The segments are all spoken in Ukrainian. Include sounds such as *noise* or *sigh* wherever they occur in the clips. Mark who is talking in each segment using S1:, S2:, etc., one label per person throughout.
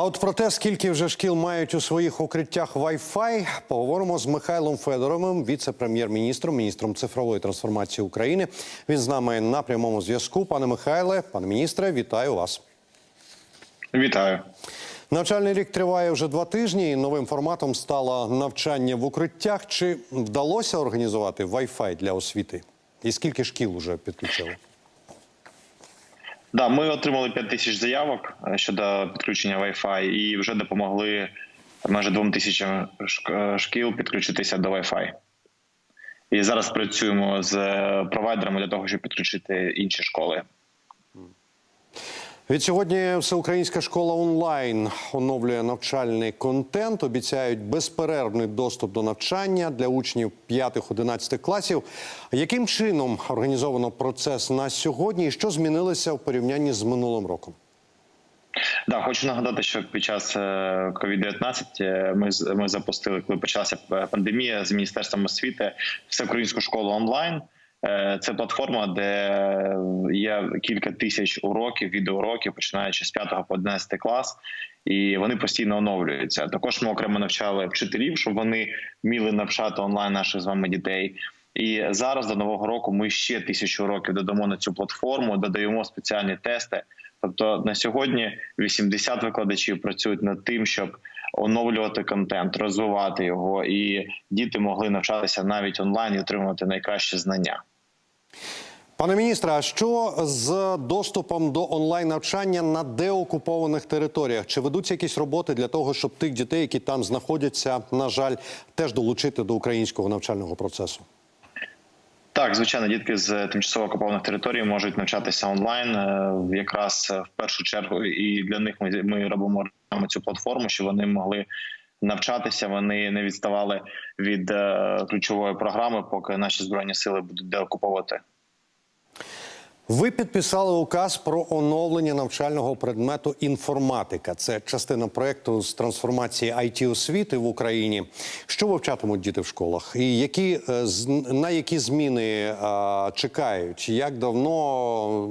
S1: А от про те, скільки вже шкіл мають у своїх укриттях Wi-Fi, поговоримо з Михайлом Федоровим, віце-прем'єр-міністром, міністром цифрової трансформації України. Він з нами на прямому зв'язку. Пане Михайле, пане міністре, вітаю вас.
S2: Вітаю.
S1: Навчальний рік триває вже два тижні. і Новим форматом стало навчання в укриттях. Чи вдалося організувати Wi-Fi для освіти? І скільки шкіл вже підключили?
S2: Да, ми отримали 5 тисяч заявок е, щодо підключення Wi-Fi і вже допомогли майже двом тисячам шк- е, шкіл підключитися до Wi-Fi. І зараз працюємо з провайдерами для того, щоб підключити інші школи.
S1: Від сьогодні всеукраїнська школа онлайн оновлює навчальний контент. Обіцяють безперервний доступ до навчання для учнів 5-11 класів. Яким чином організовано процес на сьогодні, і що змінилося в порівнянні з минулим роком?
S2: Да, хочу нагадати, що під час е, COVID-19 е, ми з- ми запустили, коли почалася пандемія з міністерством освіти всеукраїнську школу онлайн. Е, Це платформа, де є кілька тисяч уроків, відеоуроків, починаючи з 5 по 11 клас, і вони постійно оновлюються. Також ми окремо навчали вчителів, щоб вони вміли навчати онлайн наших з вами дітей. І зараз до нового року ми ще тисячу уроків додамо на цю платформу, додаємо спеціальні тести. Тобто на сьогодні 80 викладачів працюють над тим, щоб оновлювати контент, розвивати його, і діти могли навчатися навіть онлайн і отримувати найкращі знання.
S1: Пане міністре, а що з доступом до онлайн навчання на деокупованих територіях? Чи ведуться якісь роботи для того, щоб тих дітей, які там знаходяться, на жаль, теж долучити до українського навчального процесу?
S2: Так, звичайно, дітки з тимчасово окупованих територій можуть навчатися онлайн. е, Якраз е, в першу чергу, і для них ми, ми робимо цю платформу, щоб вони могли навчатися. Вони не відставали від е, ключової програми, поки наші збройні сили будуть деокуповувати.
S1: Ви підписали указ про оновлення навчального предмету інформатика. Це частина проекту з трансформації it освіти в Україні. Що вивчатимуть діти в школах? І які е, на які зміни е, чекають? Як давно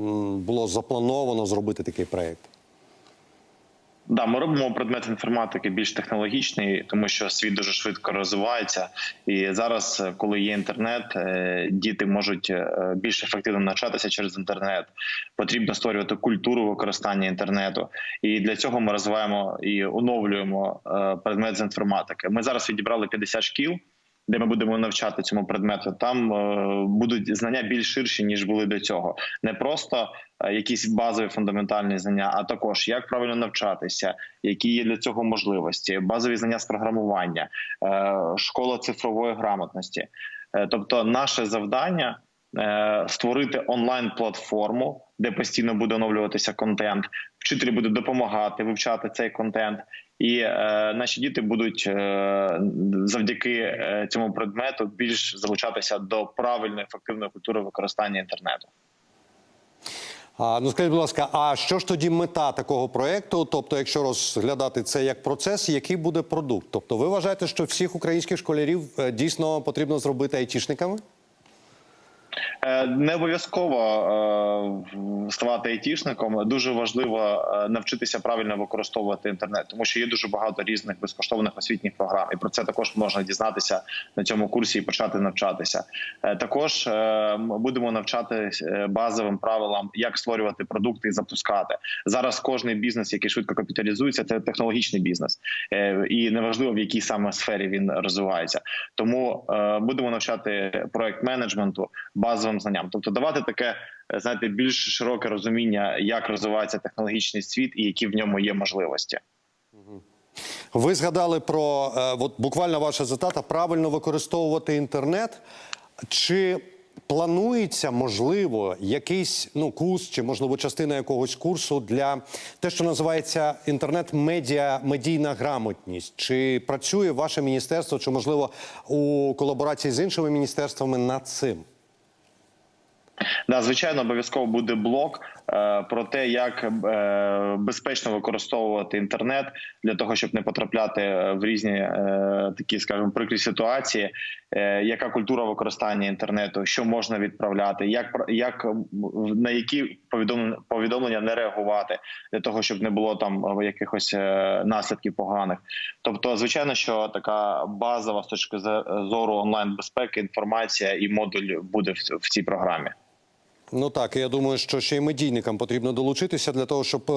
S1: було заплановано зробити такий проект?
S2: Да, ми робимо предмет інформатики більш технологічний, тому що світ дуже швидко розвивається. І зараз, е, коли є інтернет, е, діти можуть е, більш ефективно навчатися через інтернет. Потрібно створювати культуру використання інтернету. І для цього ми розвиваємо і оновлюємо предмет з інформатики. Ми зараз відібрали 50 шкіл. Де ми будемо навчати цьому предмету, там е, будуть знання більш ширші ніж були до цього. Не просто е, якісь базові фундаментальні знання, а також як правильно навчатися, які є для цього можливості, базові знання з програмування, е, школа цифрової грамотності. Тобто, наше завдання створити онлайн платформу, де постійно буде оновлюватися контент. Вчителі будуть допомагати вивчати цей контент, і е, наші діти будуть е, завдяки е, цьому предмету більш залучатися до правильної ефективної культури використання інтернету.
S1: А, ну скажіть, будь ласка, а що ж тоді мета такого проекту? Тобто, якщо розглядати це як процес, який буде продукт? Тобто, ви вважаєте, що всіх українських школярів е, дійсно потрібно зробити айтішниками?
S2: Е, Не обов'язково е, ставати айтішником. Дуже важливо е, навчитися правильно використовувати інтернет, тому що є дуже багато різних безкоштовних освітніх програм, і про це також можна дізнатися на цьому курсі і почати навчатися. Також ми будемо навчати базовим правилам, як створювати продукти і запускати. Зараз кожний бізнес, який швидко капіталізується, це технологічний бізнес, і неважливо в якій саме сфері він розвивається. Тому будемо навчати проект менеджменту базовим знанням, тобто давати таке, е, знаєте, більш широке розуміння, як розвивається технологічний світ і які в ньому є можливості.
S1: Ви згадали про е, от буквально ваша цитата правильно використовувати інтернет. Чи планується можливо якийсь ну курс, чи можливо частина якогось курсу для те, що називається інтернет-медіа медійна грамотність? Чи працює ваше міністерство, чи можливо у колаборації з іншими міністерствами над цим?
S2: Да, звичайно, обов'язково буде блок е, про те, як е, безпечно використовувати інтернет для того, щоб не потрапляти е, в різні е, такі, скажімо, прикрі ситуації. Е, Яка культура використання інтернету, що можна відправляти, як як на які повідомлення повідомлення не реагувати для того, щоб не було там е, якихось е, наслідків поганих. Тобто, звичайно, що така базова з точки зору онлайн безпеки інформація і модуль буде в, в цій програмі.
S1: Ну так, я думаю, що ще й медійникам потрібно долучитися для того, щоб е,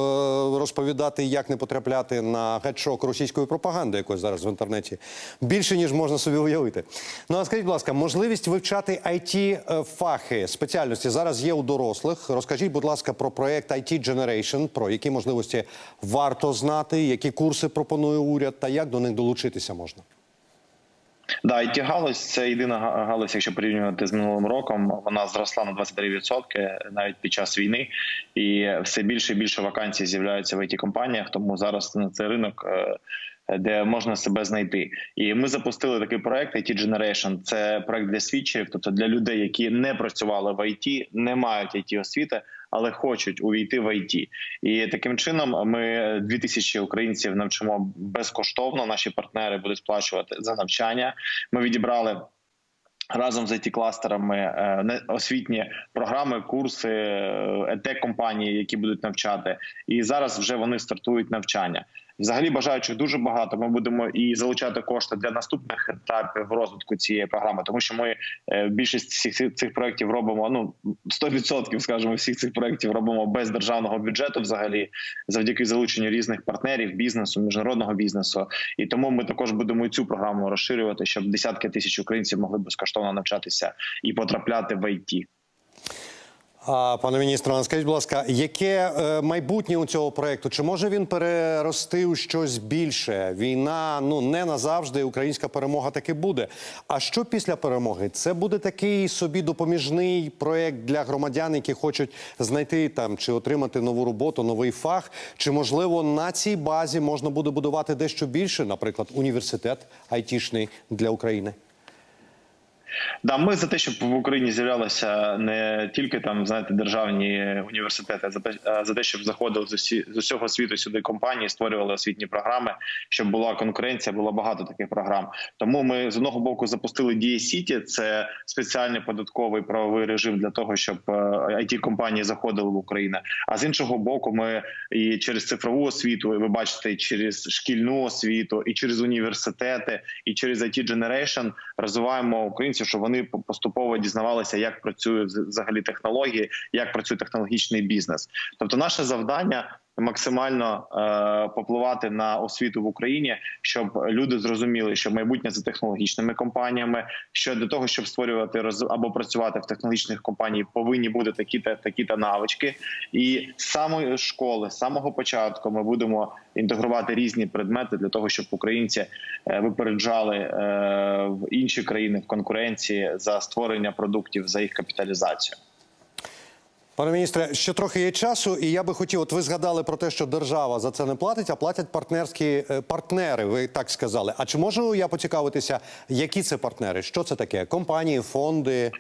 S1: розповідати, як не потрапляти на гачок російської пропаганди, якось зараз в інтернеті більше ніж можна собі уявити. Ну а скажіть, будь ласка, можливість вивчати it фахи спеціальності зараз є у дорослих. Розкажіть, будь ласка, про проект IT Generation, про які можливості варто знати, які курси пропонує уряд, та як до них долучитися можна.
S2: Да, it галузь це єдина га- галузь, якщо порівнювати з минулим роком, вона зросла на 23% навіть під час війни, і все більше і більше вакансій з'являються в it компаніях. Тому зараз на цей ринок. Е, Де можна себе знайти, і ми запустили такий проект IT Generation. Це проект для свідчерів, тобто для людей, які не працювали в IT, не мають it освіти, але хочуть увійти в IT. І таким чином ми 2000 українців навчимо безкоштовно. Наші партнери будуть сплачувати за навчання. Ми відібрали. Разом з it кластерами е, освітні програми, курси, етек компанії, які будуть навчати, і зараз вже вони стартують навчання. Взагалі бажаючих дуже багато. Ми будемо і залучати кошти для наступних етапів розвитку цієї програми, тому що ми е, більшість всіх цих- проєктів робимо. Ну 100%, скажімо, всіх цих проєктів робимо без державного бюджету, взагалі, завдяки залученню різних партнерів, бізнесу, міжнародного бізнесу. І тому ми також будемо і цю програму розширювати, щоб десятки тисяч українців могли безкоштовно навчатися і потрапляти в ІТ.
S1: А, пане міністре, скажіть, будь ласка, яке е, майбутнє у цього проекту? Чи може він перерости у щось більше? Війна ну не назавжди. Українська перемога таки буде. А що після перемоги? Це буде такий собі допоміжний проект для громадян, які хочуть знайти там чи отримати нову роботу, новий фах. Чи можливо на цій базі можна буде будувати дещо більше, наприклад, університет айтішний для України?
S2: Да, ми за те, щоб в Україні з'являлися не тільки там знаєте державні університети, а за те, щоб заходили з усі з усього світу сюди компанії, створювали освітні програми, щоб була конкуренція, було багато таких програм. Тому ми з одного боку запустили Дія Сіті, це спеціальний податковий правовий режим для того, щоб it компанії заходили в Україну. А з іншого боку, ми і через цифрову освіту, і ви бачите, і через шкільну освіту, і через університети, і через IT Generation розвиваємо українців, щоб вони поступово дізнавалися, як працюють взагалі технології, як працює технологічний бізнес. Тобто, наше завдання. Максимально е, попливати на освіту в Україні, щоб люди зрозуміли, що майбутнє за технологічними компаніями, що для того, щоб створювати роз або працювати в технологічних компаніях, повинні бути такі та такі та навички. І з самої школи, з самого початку, ми будемо інтегрувати різні предмети для того, щоб українці е, випереджали е, в інші країни в конкуренції за створення продуктів за їх капіталізацію.
S1: Пане міністре, ще трохи є часу, і я би хотів, от ви згадали про те, що держава за це не платить, а платять партнерські е, партнери. Ви так сказали. А чи можу я поцікавитися, які це партнери? Що це таке? Компанії, фонди?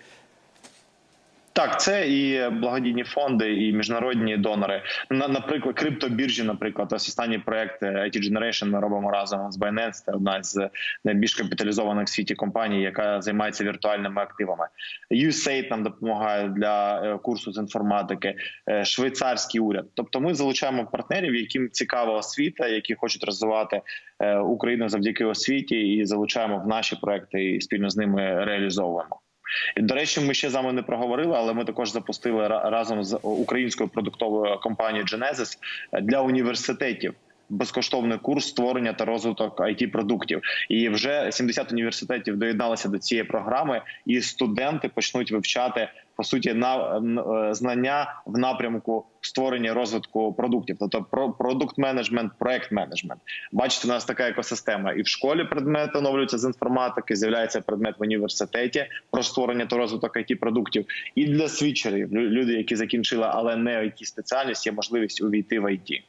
S2: Так, це і благодійні фонди, і міжнародні донори. На наприклад, криптобіржі, наприклад, ось останній проект IT Generation ми робимо разом з Binance, Це одна з найбільш капіталізованих в світі компаній, яка займається віртуальними активами. USAID нам допомагає для е, курсу з інформатики, е, швейцарський уряд. Тобто, ми залучаємо партнерів, яким цікава освіта, які хочуть розвивати е, Україну завдяки освіті, і залучаємо в наші проекти і спільно з ними реалізовуємо. До речі, ми ще з вами не проговорили, але ми також запустили разом з українською продуктовою компанією Genesis для університетів. Безкоштовний курс створення та розвиток it продуктів, і вже 70 університетів доєдналися до цієї програми, і студенти почнуть вивчати по суті на е, знання в напрямку створення розвитку продуктів, тобто про продукт менеджмент, проект менеджмент. Бачите, у нас така екосистема, і в школі предмет оновлюється з інформатики. З'являється предмет в університеті про створення та розвиток it продуктів. І для свідчерів люди, які закінчили, але не it спеціальність, є можливість увійти в IT.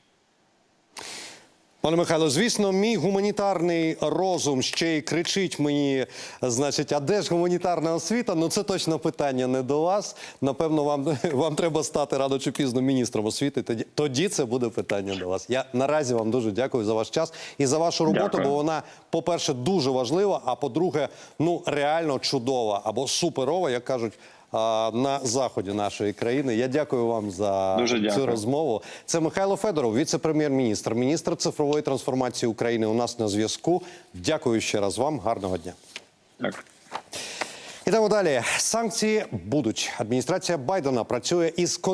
S1: Пане Михайло, звісно, мій гуманітарний розум ще й кричить мені, значить, а де ж гуманітарна освіта? Ну це точно питання не до вас. Напевно, вам, *laughs* вам треба стати рано чи пізно міністром освіти. Тоді, тоді це буде питання до вас. Я наразі вам дуже дякую за ваш час і за вашу роботу,
S2: Дякую.
S1: бо вона, по-перше, дуже важлива, а по-друге, ну реально чудова або суперова, як кажуть. На заході нашої країни я дякую вам за
S2: Дуже
S1: цю розмову. Це Михайло Федоров, віце-прем'єр-міністр, міністр цифрової трансформації України. У нас на зв'язку. Дякую ще раз вам. Гарного дня.
S2: Так.
S1: Ідемо далі. Санкції будуть. Адміністрація Байдена працює із